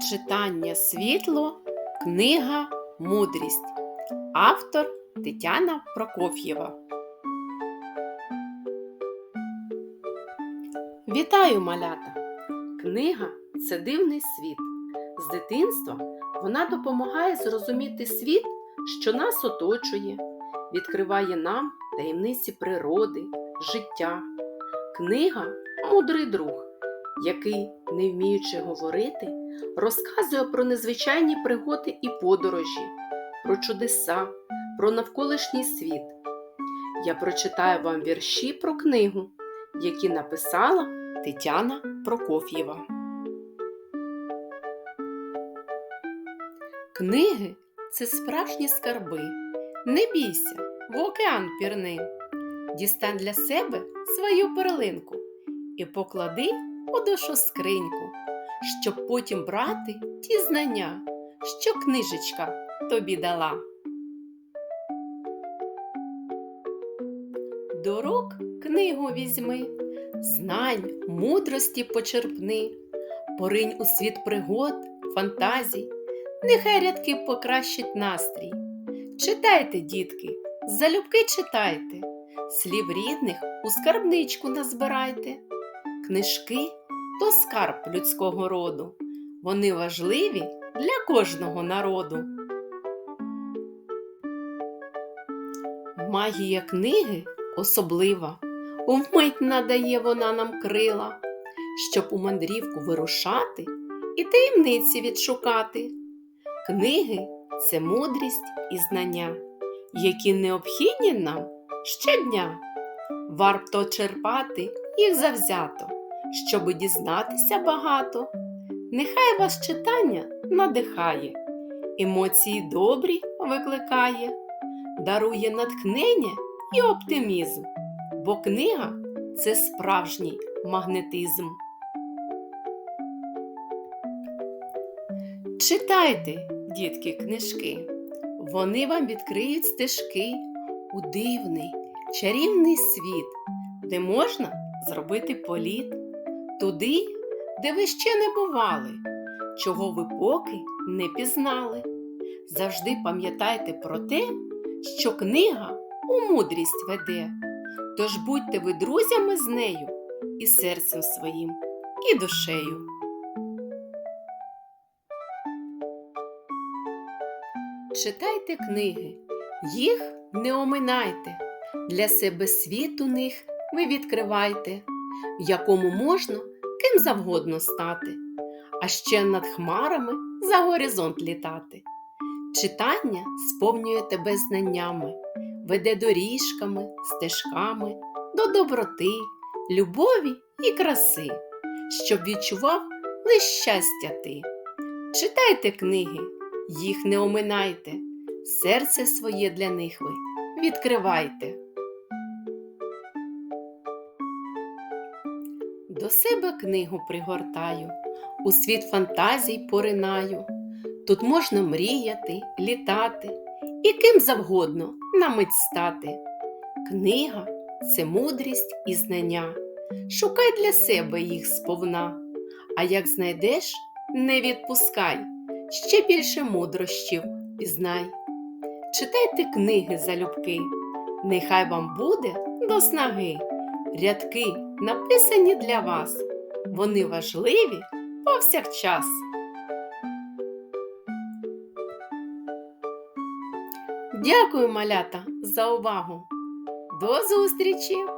Читання світло, книга Мудрість. Автор Тетяна Прокоф'єва. Вітаю, малята! Книга це дивний світ. З дитинства вона допомагає зрозуміти світ, що нас оточує, відкриває нам таємниці природи, життя. Книга мудрий друг, який, не вміючи говорити, розказує про незвичайні пригоди і подорожі, про чудеса, про навколишній світ. Я прочитаю вам вірші про книгу, які написала Тетяна Прокоф'єва. Книги це справжні скарби. Не бійся, в океан пірни. Дістань для себе свою перлинку і поклади у душу скриньку, щоб потім брати ті знання, що книжечка тобі дала. До рук книгу візьми, знань, мудрості почерпни, поринь у світ пригод, фантазій, нехай рядки покращить настрій. Читайте, дітки, залюбки читайте, слів рідних у скарбничку назбирайте. Книжки то скарб людського роду. Вони важливі для кожного народу. Магія книги особлива, вмить надає вона нам крила, щоб у мандрівку вирушати і таємниці відшукати. Книги це мудрість і знання, які необхідні нам щодня. Варто черпати їх завзято, щоби дізнатися багато. Нехай вас читання надихає, емоції добрі викликає, дарує натхнення і оптимізм, бо книга це справжній магнетизм. Читайте, дітки, книжки, вони вам відкриють стежки у дивний, чарівний світ, де можна зробити політ туди, де ви ще не бували, чого ви поки не пізнали. Завжди пам'ятайте про те, що книга у мудрість веде, тож будьте ви друзями з нею і серцем своїм, і душею. Читайте книги, їх не оминайте, для себе світ у них ви відкривайте, в якому можна ким завгодно стати, а ще над хмарами за горизонт літати. Читання сповнює тебе знаннями, веде доріжками, стежками до доброти, любові і краси, щоб відчував лиш щастя ти. Читайте книги, їх не оминайте, серце своє для них ви відкривайте. До себе книгу пригортаю, у світ фантазій поринаю. Тут можна мріяти, літати і ким завгодно на мить стати. Книга це мудрість і знання. Шукай для себе їх сповна, а як знайдеш, не відпускай, ще більше мудрощів пізнай. Читайте книги залюбки, нехай вам буде до снаги. Рядки написані для вас, вони важливі повсякчас. Дякую, малята, за увагу. До зустрічі!